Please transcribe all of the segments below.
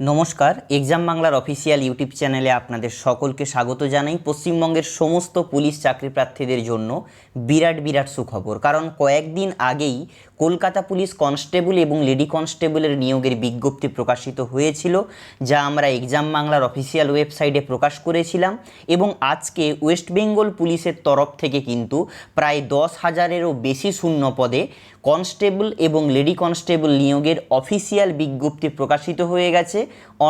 নমস্কার এক্সাম বাংলার official YouTube চ্যানেলে আপনাদের সকলকে স্বাগত জানাই। পশ্চিমবঙ্গের সমস্ত পুলিশ চাকরি প্রার্থীদের জন্য বিরাট বিরাট সুখবর। কারণ কয়েকদিন আগেই কলকাতা পুলিশ কনস্টেবল এবং লেডি কনস্টেবলের নিয়োগের বিজ্ঞপ্তি প্রকাশিত হয়েছিল, যা আমরা এক্সাম বাংলার অফিসিয়াল ওয়েবসাইটে প্রকাশ করেছিলাম এবং আজকে ওয়েস্ট বেঙ্গল পুলিশের তরফ থেকে কিন্তু প্রায় দশ হাজারেরও বেশি শূন্য পদে কনস্টেবল এবং লেডি কনস্টেবল নিয়োগের অফিসিয়াল বিজ্ঞপ্তি প্রকাশিত হয়ে গেছে।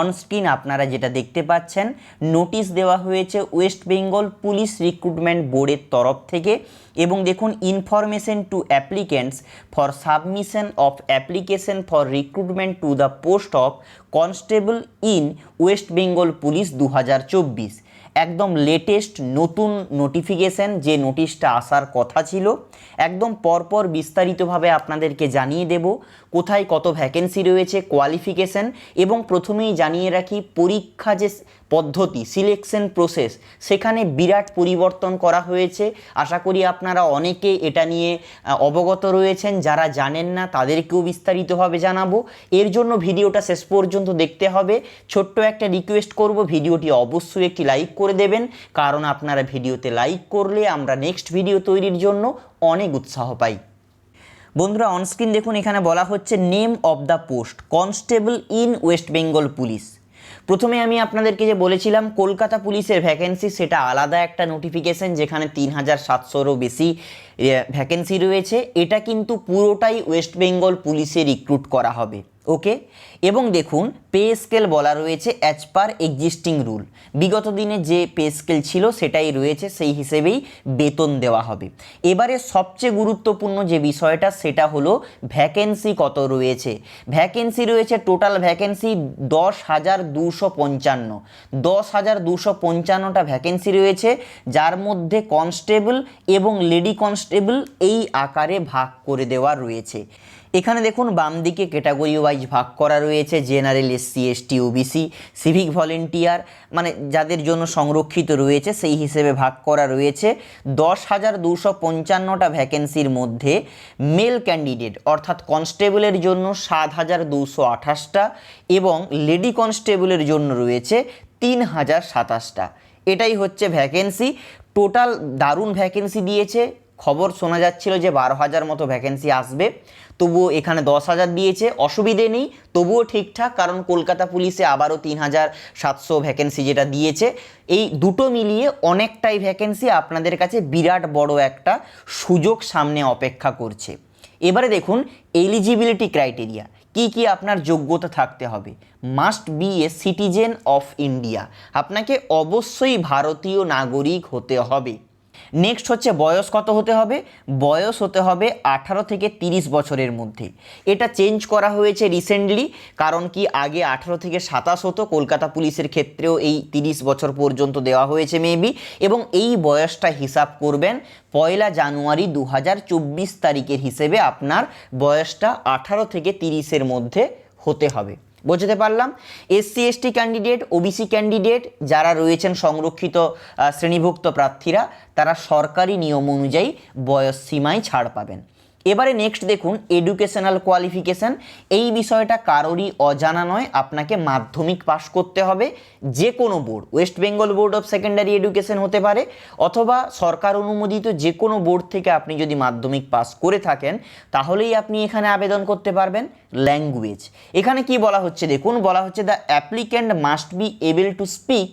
অনস্ক্রিন আপনারা যেটা দেখতে পাচ্ছেন নোটিশ দেওয়া হয়েছে ওয়েস্ট বেঙ্গল পুলিশ রিক্রুটমেন্ট বোর্ডের তরফ থেকে এবং দেখুন information to applicants for submission of application for recruitment to the post of constable in West Bengal police দু হাজার চব্বিশ। একদম লেটেস্ট নতুন নোটিফিকেশন যে নোটিশটা আসার কথা ছিল, একদম পরপর বিস্তারিতভাবে আপনাদেরকে জানিয়ে দেব, কোথায় কত ভ্যাকেন্সি রয়েছে কোয়ালিফিকেশন এবং প্রথমেই জানিয়ে রাখি পরীক্ষা যে পদ্ধতি সিলেকশন প্রসেস সেখানে বিরাট পরিবর্তন করা হয়েছে। আশা করি আপনারা অনেকে এটা নিয়ে অবগত রয়েছেন। যারা জানেন না, তাদেরকেও বিস্তারিতভাবে জানাব। এর জন্য ভিডিওটা শেষ পর্যন্ত দেখতে হবে। ছোট্ট একটা রিকোয়েস্ট করব, ভিডিওটি অবশ্যই একটি লাইক করে দেবেন, কারণ আপনারা ভিডিওতে লাইক করলে আমরা নেক্সট ভিডিও তৈরির জন্য অনেক উৎসাহ পাই। বন্ধুরা অনস্ক্রিন দেখুন, এখানে বলা হচ্ছে name of the post constable in West Bengal police প্রথমে আমি আপনাদেরকে যে বলেছিলাম, কলকাতা পুলিশের ভ্যাকেন্সি সেটা আলাদা একটা নোটিফিকেশন যেখানে তিন হাজার সাতশোরও বেশি ভ্যাকেন্সি রয়েছে। এটা কিন্তু পুরোটাই ওয়েস্ট বেঙ্গল পুলিশে রিক্রুট করা হবে। ওকে? এবং দেখুন, পে স্কেল বলা রয়েছে অ্যাজ পার এক্সিস্টিং রুল বিগত দিনে যে পে স্কেল ছিল সেটাই রয়েছে, সেই হিসেবেই বেতন দেওয়া হবে। এবারে সবচেয়ে গুরুত্বপূর্ণ যে বিষয়টা, সেটা হলো ভ্যাকেন্সি কত রয়েছে? ভ্যাকেন্সি রয়েছে টোটাল ভ্যাকেন্সি দশ হাজার দুশো পঞ্চান্ন। দশ হাজার দুশো পঞ্চান্নটা ভ্যাকেন্সি রয়েছে, যার মধ্যে কনস্টেবল এবং লেডি কনস্টেবল এই আকারে ভাগ করে দেওয়া রয়েছে। এখানে দেখুন বাম দিকে ক্যাটাগরি ওয়াইজ ভাগ করা রয়েছে general SC ST OBC civic volunteer মানে যাদের জন্য সংরক্ষিত রয়েছে সেই হিসেবে ভাগ করা রয়েছে। দশ হাজার দুশো পঞ্চান্নটা ভ্যাকেন্সির মধ্যে মেল ক্যান্ডিডেট অর্থাৎ কনস্টেবলের জন্য সাত হাজার দুশো আঠাশটা এবং লেডি কনস্টেবলের জন্য রয়েছে তিন হাজার সাতাশটা। এটাই হচ্ছে ভ্যাকেন্সি টোটাল দারুণ ভ্যাকেন্সি দিয়েছে। খবর শোনা যাচ্ছিল যে বারো হাজার মতো ভ্যাকেন্সি আসবে। তবুও এখানে দশ হাজার দিয়েছে, অসুবিধে নেই, তবুও ঠিকঠাক, কারণ কলকাতা পুলিশে আবারও তিন হাজার সাতশো ভ্যাকেন্সি যেটা দিয়েছে। এই দুটো মিলিয়ে অনেকটাই ভ্যাকেন্সি আপনাদের কাছে বিরাট বড় একটা সুযোগ সামনে অপেক্ষা করছে। এবারে দেখুন এলিজিবিলিটি ক্রাইটেরিয়া কি কি আপনার যোগ্যতা থাকতে হবে? Must be a citizen of India আপনাকে অবশ্যই ভারতীয় নাগরিক হতে হবে। নেক্সট হচ্ছে বয়স কত হতে হবে? বয়স হতে হবে আঠারো থেকে তিরিশ বছরের মধ্যে। এটা চেঞ্জ করা হয়েছে রিসেন্টলি কারণ কি আগে আঠারো থেকে সাতাশ হতো, কলকাতা পুলিশের ক্ষেত্রেও এই তিরিশ বছর পর্যন্ত দেওয়া হয়েছে মেবি এবং এই বয়সটা হিসাব করবেন, পয়লা জানুয়ারি দু হাজার চব্বিশ তারিখের হিসেবে আপনার বয়সটা আঠারো থেকে তিরিশের মধ্যে হতে হবে। বুঝতে পারলাম। SC ST candidate OBC candidate যারা রয়েছেন সংরক্ষিত শ্রেণীভুক্ত প্রার্থীরা, তারা সরকারি নিয়ম অনুযায়ী বয়স সীমায় ছাড় পাবেন। এবারে নেক্সট দেখুন এডুকেশনাল কোয়ালিফিকেশান এই বিষয়টা কারোরই অজানা নয়, আপনাকে মাধ্যমিক পাশ করতে হবে যে কোনো board West Bengal board of secondary education হতে পারে, অথবা সরকার অনুমোদিত যে কোনো বোর্ড থেকে আপনি যদি মাধ্যমিক পাস করে থাকেন, তাহলেই আপনি এখানে আবেদন করতে পারবেন ল্যাঙ্গুয়েজ এখানে কি বলা হচ্ছে দেখুন, বলা হচ্ছে the applicant must be able to speak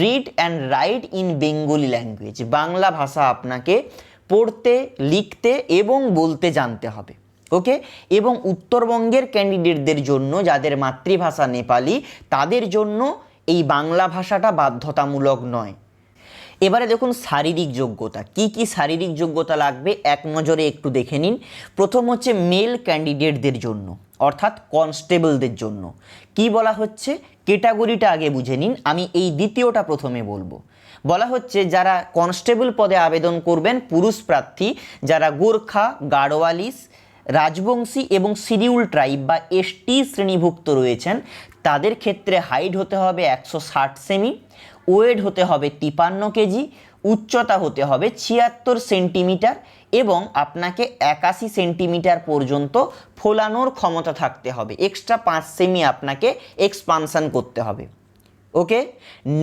read and write in Bengali language Bangla ভাষা আপনাকে পড়তে, লিখতে এবং বলতে জানতে হবে, ওকে? এবং উত্তরবঙ্গের ক্যান্ডিডেটদের জন্য যাদের মাতৃভাষা নেপালি, তাদের জন্য এই বাংলা ভাষাটা বাধ্যতামূলক নয়। এবারে দেখুন শারীরিক যোগ্যতা, কি কি শারীরিক যোগ্যতা লাগবে এক নজরে একটু দেখে নিন। প্রথম হচ্ছে মেল ক্যান্ডিডেটদের জন্য, অর্থাৎ কনস্টেবলদের জন্য। কি বলা হচ্ছে? ক্যাটাগরিটা আগে বুঝে নিন, আমি এই দ্বিতীয়টা প্রথমে বলব। বলা হচ্ছে যারা কনস্টেবল পদে আবেদন করবেন, পুরুষ প্রার্থী, যারা গোর্খা, গাড়োয়ালিস, রাজবংশী এবং শিডিউল ট্রাইব বা এসটি শ্রেণীভুক্ত রয়েছেন, তাদের ক্ষেত্রে হাইট হতে হবে একশো ষাট সেমি, ওয়েট হতে হবে তিপান্ন কেজি, উচ্চতা হতে হবে ছিয়াত্তর সেন্টিমিটার এবং আপনাকে একাশি সেন্টিমিটার পর্যন্ত ফোলানোর ক্ষমতা থাকতে হবে। এক্সট্রা পাঁচ সেমি আপনাকে এক্সপানশন করতে হবে। ওকে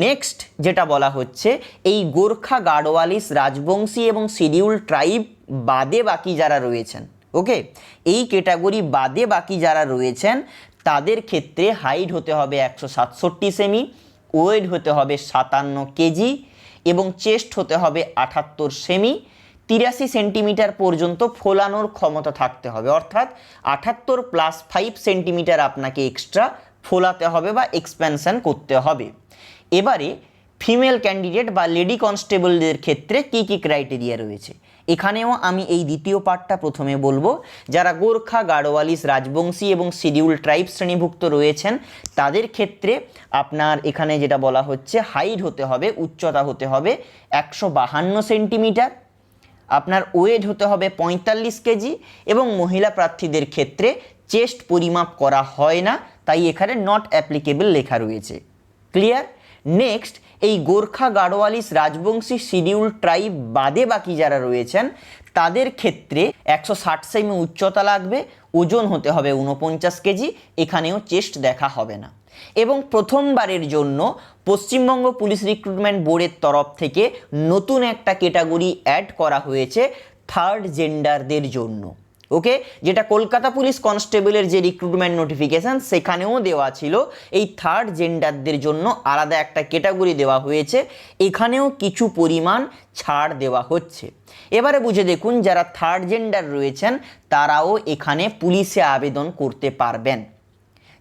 নেক্সট যেটা বলা হচ্ছে, এই গোর্খা গাড়োয়ালিস রাজবংশী এবং শিডিউল ট্রাইব বাদে বাকি যারা রয়েছেন ওকে এই ক্যাটাগরি বাদে বাকি যারা রয়েছেন, তাদের ক্ষেত্রে হাইট হতে হবে একশো সাতষট্টি সেমি, ওয়েট হতে হবে সাতান্ন কেজি এবং চেস্ট হতে হবে আটাত্তর সেমি। তিরাশি সেন্টিমিটার পর্যন্ত ফোলানোর ক্ষমতা থাকতে হবে, অর্থাৎ আটাত্তর প্লাস ফাইভ সেন্টিমিটার আপনাকে এক্সট্রা ফোলাতে হবে বা এক্সপ্যানশন করতে হবে। এবারে ফিমেল ক্যান্ডিডেট বা লেডি কনস্টেবলদের ক্ষেত্রে কি কি ক্রাইটেরিয়া রয়েছে? এখানেও আমি এই দ্বিতীয় পার্টটা প্রথমে বলব। যারা গোর্খা গাড়োয়ালিস রাজবংশী এবং শিডিউল ট্রাইব শ্রেণীভুক্ত রয়েছেন, তাদের ক্ষেত্রে আপনার এখানে যেটা বলা হচ্ছে হাইট হতে হবে, উচ্চতা হতে হবে একশো বাহান্ন সেন্টিমিটার। আপনার ওয়েট হতে হবে পঁয়তাল্লিশ কেজি এবং মহিলা প্রার্থীদের ক্ষেত্রে চেস্ট পরিমাপ করা হয় না। তাই এখানে নট অ্যাপ্লিকেবল লেখা রয়েছে। ক্লিয়ার নেক্সট এই গোর্খা গাড়োয়ালিস রাজবংশী শিডিউল ট্রাইব বাদে বাকি যারা রয়েছেন, তাদের ক্ষেত্রে একশো ষাট সেমি উচ্চতা লাগবে, ওজন হতে হবে উনপঞ্চাশ কেজি, এখানেও চেস্ট দেখা হবে না। এবং প্রথমবারের জন্য পশ্চিমবঙ্গ পুলিশ রিক্রুটমেন্ট বোর্ডের তরফ থেকে নতুন একটা ক্যাটাগরি অ্যাড করা হয়েছে থার্ড জেন্ডারদের জন্য। ওকে? যেটা কলকাতা পুলিশ কনস্টেবলের যে রিক্রুটমেন্ট নোটিফিকেশান সেখানেও দেওয়া ছিল। এই থার্ড জেন্ডারদের জন্য আলাদা একটা ক্যাটাগরি দেওয়া হয়েছে। এখানেও কিছু পরিমাণ ছাড় দেওয়া হচ্ছে। এবারে বুঝে দেখুন, যারা থার্ড জেন্ডার রয়েছেন, তারাও এখানে পুলিশে আবেদন করতে পারবেন।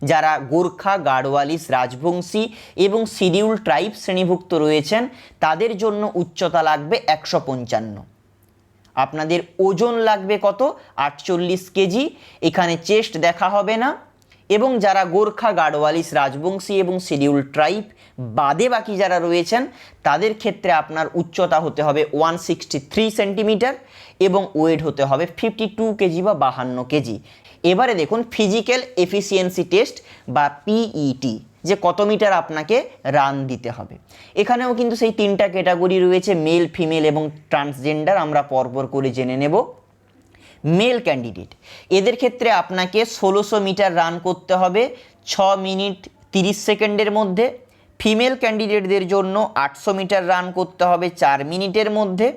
যারা গোর্খা গাড়োয়ালিস রাজবংশী এবং শিডিউল ট্রাইব শ্রেণীভুক্ত রয়েছেন, তাদের জন্য উচ্চতা লাগবে একশো পঞ্চান্ন। আপনাদের ওজন লাগবে কত? আটচল্লিশ কেজি। এখানে চেস্ট দেখা হবে না। এবং যারা গোর্খা গাড়োয়ালিস রাজবংশী এবং শিডিউল ট্রাইব বাদে বাকি যারা রয়েছেন, তাদের ক্ষেত্রে আপনার উচ্চতা হতে হবে ওয়ান সিক্সটি থ্রি সেন্টিমিটার এবং ওয়েট হতে হবে ফিফটি টু কেজি বা বাহান্ন কেজি। এবারে দেখুন ফিজিক্যাল এফিসিয়েন্সি টেস্ট বা পিইটি যে কত মিটার আপনাকে রান দিতে হবে। এখানেও কিন্তু সেই তিনটা ক্যাটাগরি রয়েছে মেল ফিমেল এবং ট্রান্সজেন্ডার আমরা পরপর করে জেনে নেব। মেল ক্যান্ডিডেট এদের ক্ষেত্রে আপনাকে ষোলোশো মিটার রান করতে হবে, ছ মিনিট তিরিশ সেকেন্ডের মধ্যে। ফিমেল ক্যান্ডিডেটদের জন্য আটশো মিটার রান করতে হবে চার মিনিটের মধ্যে।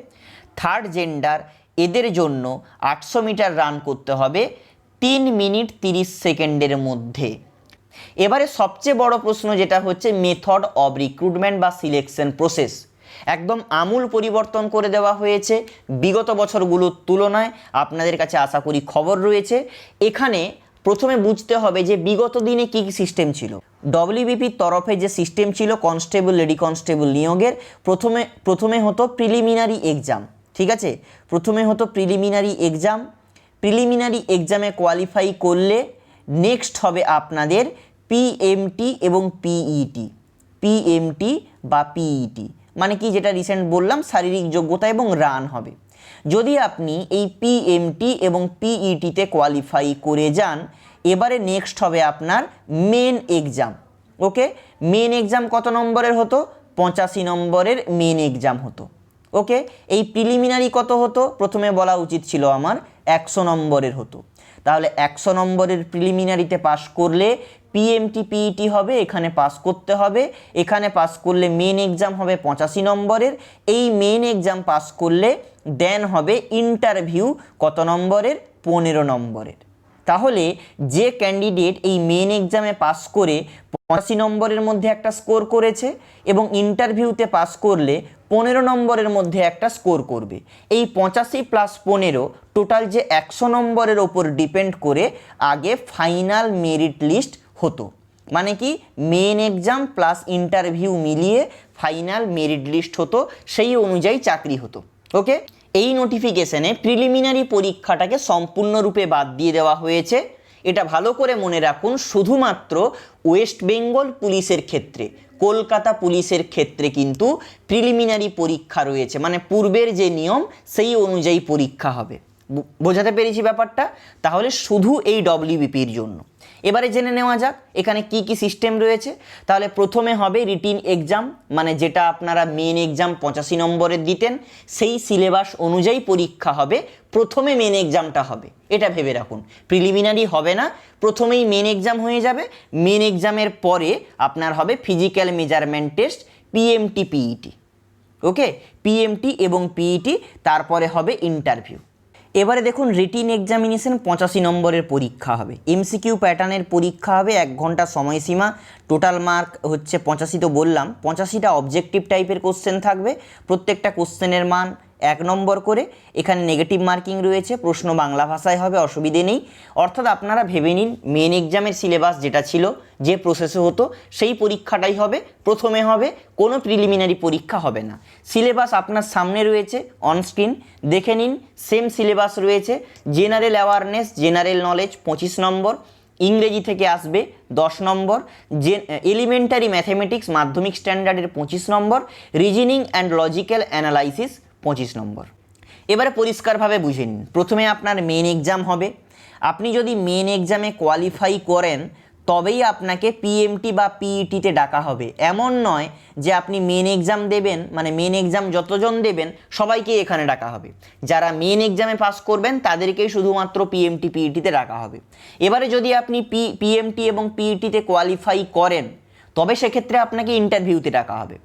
থার্ড জেন্ডার এদের জন্য আটশো মিটার রান করতে হবে তিন মিনিট তিরিশ সেকেন্ডের মধ্যে। এবারে সবচেয়ে বড় প্রশ্ন যেটা হচ্ছে মেথড অব রিক্রুটমেন্ট বা সিলেকশন প্রসেস একদম আমূল পরিবর্তন করে দেওয়া হয়েছে বিগত বছরগুলোর তুলনায়। আপনাদের কাছে আশা করি খবর রয়েছে। এখানে প্রথমে বুঝতে হবে যে বিগত দিনে কী কী সিস্টেম ছিল। ডব্লিউবিপির তরফে যে সিস্টেম ছিল কনস্টেবল লেডি কনস্টেবল নিয়োগের, প্রথমে প্রথমে হতো প্রিলিমিনারি এক্সাম ঠিক আছে? প্রথমে হতো প্রিলিমিনারি এক্সাম প্রিলিমিনারি এক্সামে কোয়ালিফাই করলে নেক্সট হবে আপনাদের পিএমটি এবং পিইটি পিএমটি বা পিইটি মানে কি যেটা রিসেন্ট বললাম, শারীরিক যোগ্যতা এবং রান হবে। যদি আপনি এই পিএমটি এবং পিইটিতে কোয়ালিফাই করে যান, এবারে নেক্সট হবে আপনার main exam okay main exam কত নম্বরের হতো? পঁচাশি নম্বরের মেন এক্সাম হতো। ওকে এই প্রিলিমিনারি কত হতো? প্রথমে বলা উচিত ছিল আমার একশো নম্বরের হতো। তাহলে একশো নম্বরের প্রিলিমিনারিতে পাশ করলে পিএমটি পিইটি হবে, এখানে পাস করতে হবে। এখানে পাস করলে মেন এক্সাম হবে পঁচাশি নম্বরের। এই মেন এক্সাম পাস করলে দেন হবে ইন্টারভিউ কত নম্বরের? পনেরো নম্বরের। তাহলে যে ক্যান্ডিডেট এই মেন এক্সামে পাস করে পঁচাশি নম্বরের মধ্যে একটা স্কোর করেছে এবং ইন্টারভিউতে পাস করলে পনেরো নম্বরের মধ্যে একটা স্কোর করবে। এই পঁচাশি প্লাস পনেরো টোটাল যে একশো নম্বরের ওপর ডিপেন্ড করে আগে ফাইনাল মেরিট লিস্ট হতো। মানে কি? মেন এক্সাম প্লাস ইন্টারভিউ মিলিয়ে ফাইনাল মেরিট লিস্ট হতো, সেই অনুযায়ী চাকরি হতো। ওকে এই নোটিফিকেশনে প্রিলিমিনারি পরীক্ষাটাকে সম্পূর্ণরূপে বাদ দিয়ে দেওয়া হয়েছে। এটা ভালো করে মনে রাখুন, শুধুমাত্র ওয়েস্ট বেঙ্গল পুলিশের ক্ষেত্রে, কলকাতা পুলিশের ক্ষেত্রে কিন্তু প্রিলিমিনারি পরীক্ষা রয়েছে মানে পূর্বের যে নিয়ম, সেই অনুযায়ী পরীক্ষা হবে। বোঝাতে পেরেছি ব্যাপারটা, তাহলে শুধু এই ডব্লিউবিপির জন্য। এবারে জেনে নেওয়া যাক, এখানে কি কি সিস্টেম রয়েছে। তাহলে প্রথমে হবে রিটিন এক্সাম মানে যেটা আপনারা মেন এক্সাম পঁচাশি নম্বরের দিতেন, সেই সিলেবাস অনুযায়ী পরীক্ষা হবে, প্রথমে মেন এক্সামটা হবে। এটা ভেবে রাখুন প্রিলিমিনারি হবে না, প্রথমেই মেন এক্সাম হয়ে যাবে মেন এক্সামের পরে আপনার হবে physical measurement test PMT PET okay PMT এবং পিইটি তারপরে হবে ইন্টারভিউ এবারে দেখুন রিটিন এক্সামিনেশন পঁচাশি নম্বরের পরীক্ষা হবে। এমসিকিউ প্যাটার্নের পরীক্ষা হবে, এক ঘণ্টা সময়সীমা। টোটাল মার্ক হচ্ছে পঁচাশি তো বললাম। পঁচাশিটা অবজেক্টিভ টাইপের কোশ্চেন থাকবে। প্রত্যেকটা কোশ্চেনের মান এক নম্বর করে। এখানে নেগেটিভ মার্কিং রয়েছে, প্রশ্ন বাংলা ভাষায় হবে, অসুবিধে নেই। অর্থাৎ আপনারা ভেবে নিন মেন এক্সামের সিলেবাস যেটা ছিল, যে প্রসেসে হতো, সেই পরীক্ষাটাই হবে, প্রথমে হবে, কোনো প্রিলিমিনারি পরীক্ষা হবে না। সিলেবাস আপনার সামনে রয়েছে অনস্ক্রিন দেখে নিন সেম সিলেবাস রয়েছে জেনারেল অ্যাওয়ারনেস জেনারেল নলেজ পঁচিশ নম্বর, ইংরেজি থেকে আসবে, দশ নম্বর যে এলিমেন্টারি ম্যাথমেটিক্স মাধ্যমিক স্ট্যান্ডার্ডের পঁচিশ নম্বর রিজনিং অ্যান্ড লজিক্যাল অ্যানালাইসিস পঁচিশ নম্বর। এবারে পরিষ্কারভাবে বুঝে নিন। প্রথমে আপনার মেন এক্সাম হবে। আপনি যদি মেন এক্সামে কোয়ালিফাই করেন, তবেই আপনাকে পিএমটি বা পিইটিতে ডাকা হবে। এমন নয় যে আপনি মেন এক্সাম দেবেন মানে মেন এক্সাম যতজন দেবেন, সবাইকে এখানে ডাকা হবে। যারা মেন এক্সামে পাস করবেন, তাদেরকেই শুধুমাত্র পিএমটি পিইটিতে ডাকা হবে। এবারে যদি আপনি পি পিএমটি এবং পিইটিতে কোয়ালিফাই করেন, তবে সেক্ষেত্রে আপনাকে ইন্টারভিউতে ডাকা হবে।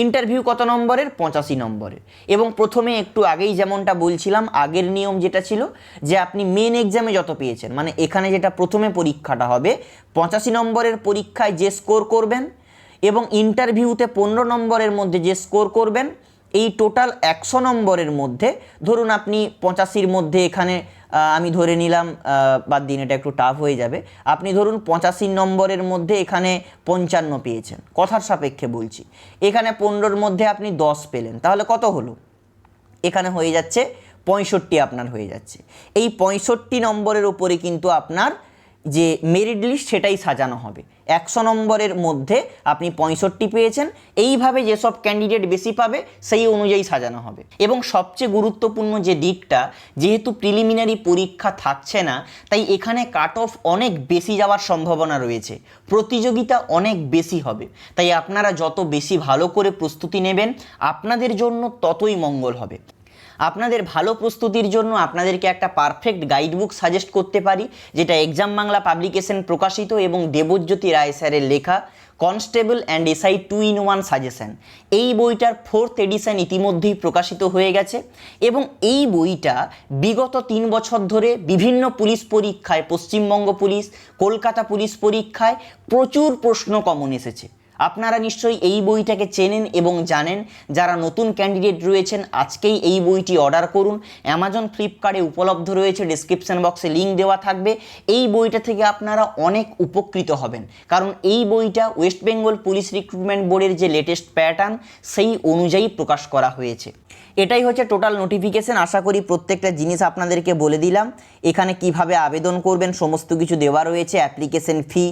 ইন্টারভিউ কত নম্বরের? পঁচাশি নম্বরের। এবং প্রথমে একটু আগেই যেমনটা বলছিলাম, আগের নিয়ম যেটা ছিল যে আপনি মেন এক্সামে যত পেয়েছেন মানে এখানে যেটা প্রথমে পরীক্ষাটা হবে, পঁচাশি নম্বরের পরীক্ষায় যে স্কোর করবেন এবং ইন্টারভিউতে পনেরো নম্বরের মধ্যে যে স্কোর করবেন, এই টোটাল একশো নম্বরের মধ্যে ধরুন আপনি পঁচাশির মধ্যে এখানে আমি ধরে নিলাম বাদ দিন, এটা একটু টাফ হয়ে যাবে। আপনি ধরুন পঁচাশি নম্বরের মধ্যে এখানে পঞ্চান্ন পেয়েছেন, কথার সাপেক্ষে বলছি। এখানে পনেরোর মধ্যে আপনি দশ পেলেন, তাহলে কত হলো? এখানে হয়ে যাচ্ছে পঁয়ষট্টি, আপনার হয়ে যাচ্ছে। এই পঁয়ষট্টি নম্বরের উপরে কিন্তু আপনার যে মেরিট লিস্ট সেটাই সাজানো হবে। একশো নম্বরের মধ্যে আপনি পঁয়ষট্টি পেয়েছেন, এইভাবে যেসব ক্যান্ডিডেট বেশি পাবে, সেই অনুযায়ী সাজানো হবে। এবং সবচেয়ে গুরুত্বপূর্ণ যে দিকটা, যেহেতু প্রিলিমিনারি পরীক্ষা থাকছে না, তাই এখানে কাট অফ অনেক বেশি যাওয়ার সম্ভাবনা রয়েছে। প্রতিযোগিতা অনেক বেশি হবে। তাই আপনারা যত বেশি ভালো করে প্রস্তুতি নেবেন, আপনাদের জন্য ততই মঙ্গল হবে। আপনাদের ভালো প্রস্তুতির জন্য আপনাদেরকে একটা পারফেক্ট গাইডবুক সাজেস্ট করতে পারি, যেটা এক্সাম বাংলা পাবলিকেশন প্রকাশিত এবং দেবজ্যোতি রায় স্যারের লেখা constable and SI two in one suggestion এই বইটার ফোর্থ এডিশন ইতিমধ্যেই প্রকাশিত হয়ে গেছে এবং এই বইটা বিগত তিন বছর ধরে বিভিন্ন পুলিশ পরীক্ষায়, পশ্চিমবঙ্গ পুলিশ, কলকাতা পুলিশ পরীক্ষায় প্রচুর প্রশ্ন কমন এসেছে। আপনারা নিশ্চয়ই এই বইটাকে চেনেন এবং জানেন। যারা নতুন ক্যান্ডিডেট রয়েছেন, আজকেই এই বইটি অর্ডার করুন। অ্যামাজন ফ্লিপকার্টে উপলব্ধ রয়েছে ডিসক্রিপশন বক্সে লিঙ্ক দেওয়া থাকবে। এই বইটা থেকে আপনারা অনেক উপকৃত হবেন। কারণ এই বইটা ওয়েস্ট বেঙ্গল পুলিশ রিক্রুটমেন্ট বোর্ডের যে লেটেস্ট প্যাটার্ন সেই অনুযায়ী প্রকাশ করা হয়েছে। এটাই হচ্ছে টোটাল নোটিফিকেশন আশা করি প্রত্যেকটা জিনিস আপনাদেরকে বলে দিলাম। এখানে কীভাবে আবেদন করবেন, সমস্ত কিছু দেওয়া রয়েছে। অ্যাপ্লিকেশন ফি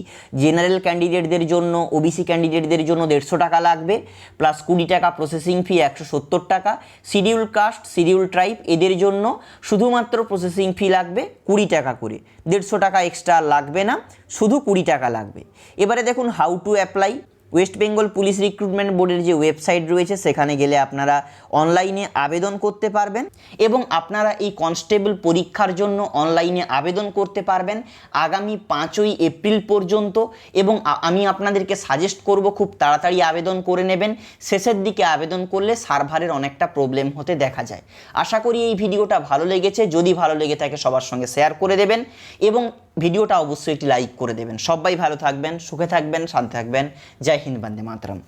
জেনারেল ক্যান্ডিডেটদের জন্য ওবিসি ক্যান্ডিডেটদের জন্য দেড়শো টাকা লাগবে। প্লাস কুড়ি টাকা প্রসেসিং ফি একশো সত্তর টাকা। শিডিউল কাস্ট শিডিউল ট্রাইব এদের জন্য শুধুমাত্র প্রসেসিং ফি লাগবে কুড়ি টাকা করে। দেড়শো টাকা এক্সট্রা লাগবে না, শুধু কুড়ি টাকা লাগবে। এবারে দেখুন how to apply West Bengal police recruitment বোর্ডের যে ওয়েবসাইট রয়েছে, সেখানে গেলে আপনারা অনলাইনে আবেদন করতে পারবেন এবং আপনারা এই কনস্টেবল পরীক্ষার জন্য অনলাইনে আবেদন করতে পারবেন আগামী পাঁচই এপ্রিল পর্যন্ত এবং আমি আপনাদেরকে সাজেস্ট করব খুব তাড়াতাড়ি আবেদন করে নেবেন। শেষের দিকে আবেদন করলে সার্ভারের অনেকটা প্রবলেম হতে দেখা যায়। আশা করি এই ভিডিওটা ভালো লেগেছে। যদি ভালো লেগে থাকে সবার সঙ্গে শেয়ার করে দেবেন এবং ভিডিওটা অবশ্যই একটি লাইক করে দেবেন। সবাই ভালো থাকবেন, সুখে থাকবেন, শান্তি থাকবেন। জয় হিন্দ, বন্দে মাতরম।